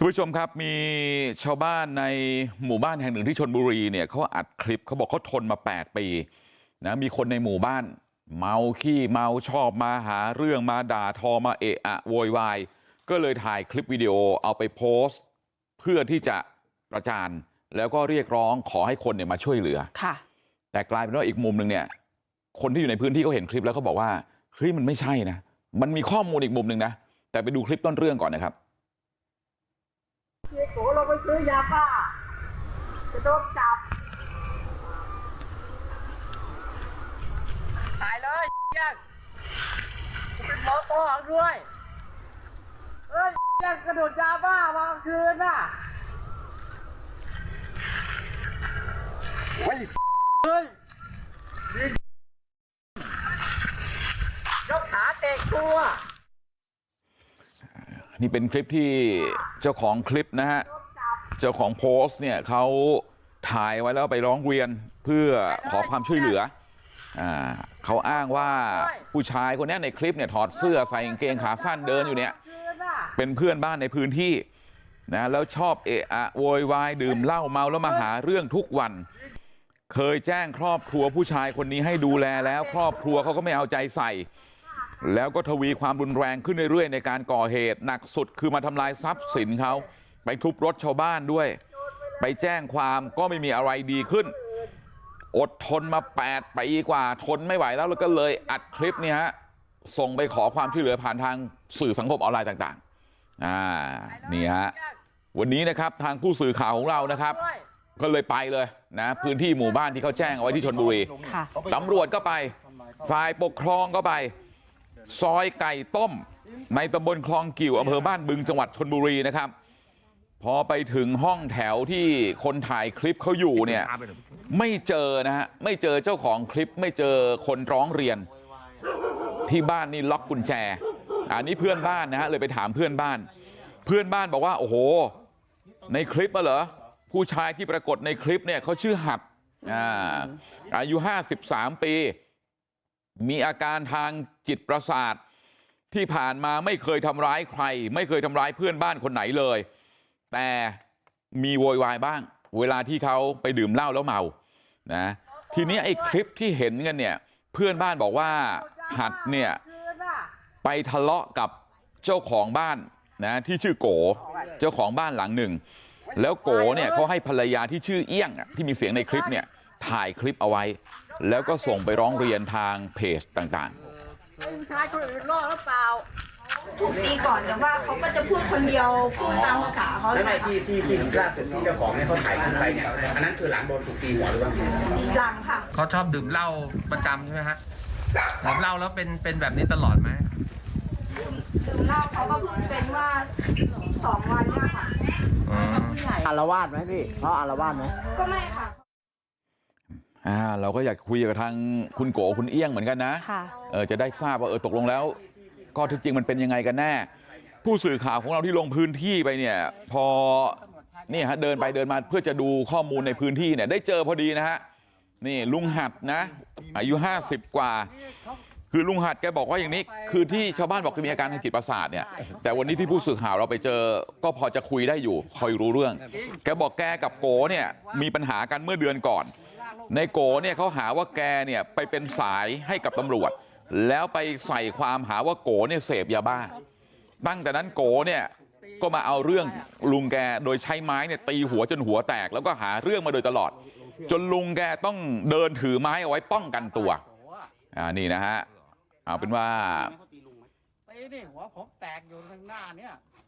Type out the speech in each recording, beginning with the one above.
ทุกผู้ชมครับมีชาวบ้านในหมู่บ้านแห่งหนึ่งที่ชนบุรีเนี่ยเขาอัดคลิปเขาบอกเขาทนมา8ปีนะมีคนในหมู่บ้านเมาขี้เมาชอบมาหาเรื่องมาด่าทอมาเอะอะโวยวายก็เลยถ่ายคลิปวิดีโอเอาไปโพสต์เพื่อที่จะประจานแล้วก็เรียกร้องขอให้คนเนี่ยมาช่วยเหลือค่ะแต่กลายเป็นว่าอีกมุมหนึ่งเนี่ยคนที่อยู่ในพื้นที่เขาเห็นคลิปแล้วเขาบอกว่าเฮ้ยมันไม่ใช่นะมันมีข้อมูลอีกมุมหนึ่งนะแต่ไปดูคลิปต้นเรื่องก่อนนะครับ โอ้เราไปซื้อยาบ้าจะโดนจับตายเลยยังเป็นหมอปอด้วยเอ้ยยังกระโดดยาบ้ามากลางคืนน่ะเฮ้ยเฮ้ยยกขาเตะตัว นี่เป็นคลิปที่เจ้าของคลิปนะฮะเจ้าของโพสต์เนี่ยเขาถ่ายไว้แล้วไปร้องเรียนเพื่อขอความช่วยเหลือเขาอ้างว่าผู้ชายคนนี้ในคลิปเนี่ยถอดเสื้อใส่กางเกงขาสั้นเดินอยู่เนี่ยเป็นเพื่อนบ้านในพื้นที่นะแล้วชอบเอะอะโวยวายดื่มเหล้าเมาแล้วมาหาเรื่องทุกวัน เคยแจ้งครอบครัวผู้ชายคนนี้ให้ดูแลแล้ว ครอบครัวเขาก็ไม่เอาใจใส่ แล้วก็ทวีความรุนแรงขึ้นเรื่อยๆในการก่อเหตุหนักสุดคือมาทำลายทรัพย์สินเขาไปทุบรถชาวบ้านด้วยไปแจ้งความก็ไม่มีอะไรดีขึ้นอดทนมา8ปีกว่าทนไม่ไหวแล้วแล้วก็เลยอัดคลิปเนี่ยฮะส่งไปขอความช่วยเหลือผ่านทางสื่อสังคมออนไลน์ต่างๆอ่านี่ฮะวันนี้นะครับทางผู้สื่อข่าวของเรานะครับด้วยก็เลยไปเลยนะพื้นที่หมู่บ้านที่เขาแจ้งเอาไว้ที่ชนบุรีค่ะตำรวจก็ไปฝ่ายปกครองก็ไป ซอยไก่ต้มในตำบลคลองกิวอำเภอบ้านบึงจังหวัดชนบุรีนะครับพอไปถึงห้องแถวที่คนถ่ายคลิปเขาอยู่เนี่ยไม่เจอนะฮะไม่เจอเจ้าของคลิปไม่เจอคนร้องเรียนที่บ้านนี่ล็อกกุญแจอันนี้เพื่อนบ้านนะฮะเลยไปถามเพื่อนบ้านเพื่อนบ้านบอกว่าโอ้โหในคลิปอะเหรอผู้ชายที่ปรากฏในคลิปเนี่ยเขาชื่อหัดอ่าอายุ53ปี มีอาการทางจิตประสาทที่ผ่านมาไม่เคยทำร้ายใครไม่เคยทำร้ายเพื่อนบ้านคนไหนเลยแต่มีโวยวายบ้างเวลาที่เขาไปดื่มเหล้าแล้วเมานะทีนี้ไอ้คลิปที่เห็นกันเนี่ยเพื่อนบ้านบอกว่าหัดเนี่ยไปทะเลาะกับเจ้าของบ้านนะที่ชื่อโกเจ้าของบ้านหลังหนึ่งแล้วโกเนี่ยเขาให้ภรรยาที่ชื่อเอี้ยงที่มีเสียงในคลิปเนี่ยถ่ายคลิปเอาไว้ แล้วก็ส่งไปร้องเรียนทางเพจต่างไอ้ผู้ชายคนอื่นรอดหรือเปล่าทุกปีก่อนแต่ว่าเขาก็จะพูดคนเดียวพูดตามภาษาเขาไม่เลไม่ยที่ที่ที่ล่าสุดที่เจ้าของเนี่ยเขาถ่ายขึ้นไปเนี่ยอันนั้นคือหลังโดนถูกตีหัวหรือเปล่าหลังค่ะเขาชอบดื่มเหล้าประจำใช่ไหมฮะดื่มเหล้าแล้วเป็นเป็นแบบนี้ตลอดไหมดื่มเหล้าเขาก็เพิ่งเป็นว่าสองวันเนี่ยค่ะอืมอารวาสไหมพี่เขาอารวาสไหมก็ไม่ค่ะๆอ่า เราก็อยากคุยกับทางคุณโกคุณเอี้ยงเหมือนกันนะค่ะเออจะได้ทราบว่าเออตกลงแล้วก็ที่จริงมันเป็นยังไงกันแน่ผู้สื่อข่าวของเราที่ลงพื้นที่ไปเนี่ยพอนี่ฮะเดินไปเดินมาเพื่อจะดูข้อมูลในพื้นที่เนี่ยได้เจอพอดีนะฮะนี่ลุงหัดนะอายุ50กว่าคือลุงหัดแกบอกว่าอย่างนี้คือที่ชาวบ้านบอกแกมีอาการทางจิตประสาทเนี่ยแต่วันนี้ที่ผู้สื่อข่าวเราไปเจอก็พอจะคุยได้อยู่คอยรู้เรื่องแกบอกแกกับโกเนี่ยมีปัญหากันเมื่อเดือนก่อน ในโกเนี่ยเขาหาว่าแกเนี่ยไปเป็นสายให้กับตำรวจแล้วไปใส่ความหาว่าโกเนี่ยเสพยาบ้าตั้งแต่นั้นโกเนี่ยก็มาเอาเรื่องลุงแกโดยใช้ไม้เนี่ยตีหัวจนหัวแตกแล้วก็หาเรื่องมาโดยตลอดจนลุงแกต้องเดินถือไม้เอาไว้ป้องกันตัวอ่านี่นะฮะเอาเป็นว่าตีนี่หัว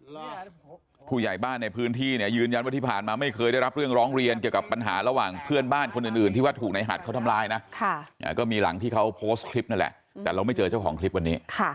ผมแตกอยู่ทางหน้าเนี่ยเนี่ยผมผู้ใหญ่บ้านในพื้นที่เนี่ยยืนยันว่าที่ผ่านมาไม่เคยได้รับเรื่องร้องเรียนเกี่ยวกับปัญหาระหว่างเพื่อนบ้านคนอื่นๆที่ว่าถูกในายหัดเขาทำลายนะค่ะอ่าก็มีหลังที่เขาโพสต์คลิปนั่นแหละแต่เราไม่เจอเจ้าของคลิปวันนี้ค่ะ